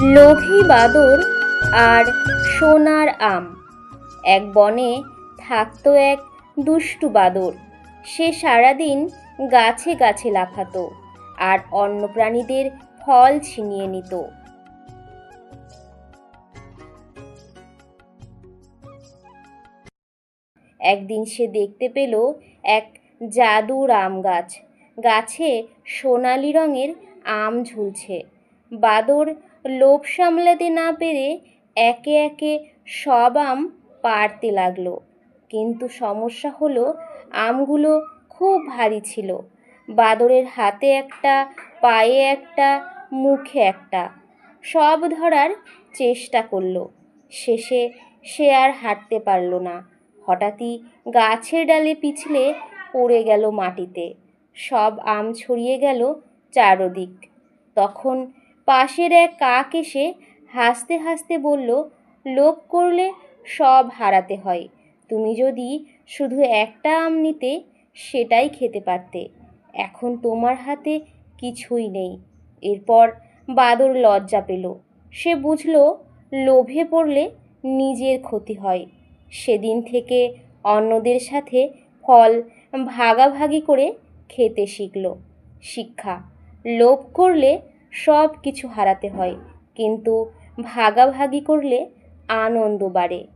লোভী বাদর আর সোনার আম। এক বনে থাকতো এক দুষ্টু বাদর। সে সারাদিন গাছে গাছে লাফাতো আর অন্য প্রাণীদের ফল ছিনিয়ে নিত। একদিন সে দেখতে পেল এক জাদুর আম গাছ। গাছে সোনালি রঙের আম ঝুলছে। বাদর লোভ সামলাতে না পেরে একে একে সব আম পাড়তে লাগল। কিন্তু সমস্যা হলো, আমগুলো খুব ভারী ছিল। বাদরের হাতে একটা, পায়ে একটা, মুখে একটা। সব ধরার চেষ্টা করল। শেষে সে আর হাঁটতে পারল না। হঠাৎই গাছের ডালে পিছলে পড়ে গেল মাটিতে। সব আম ছড়িয়ে গেল চারদিক। তখন পাশের এক কাক এসে হাসতে হাসতে বলল, লোভ করলে সব হারাতে হয়। তুমি যদি শুধু একটা আম নিতে, সেটাই খেতে পারতে। এখন তোমার হাতে কিছুই নেই এরপর বাদর লজ্জা পেল। সে বুঝল, লোভে পড়লে নিজের ক্ষতি হয়। সেদিন থেকে অন্যদের সাথে ফল ভাগাভাগি করে খেতে শিখল। শিক্ষা, লোভ করলে সব কিছু হারাতে হয়। কিন্তু ভাগাভাগি করলে আনন্দ বাড়ে।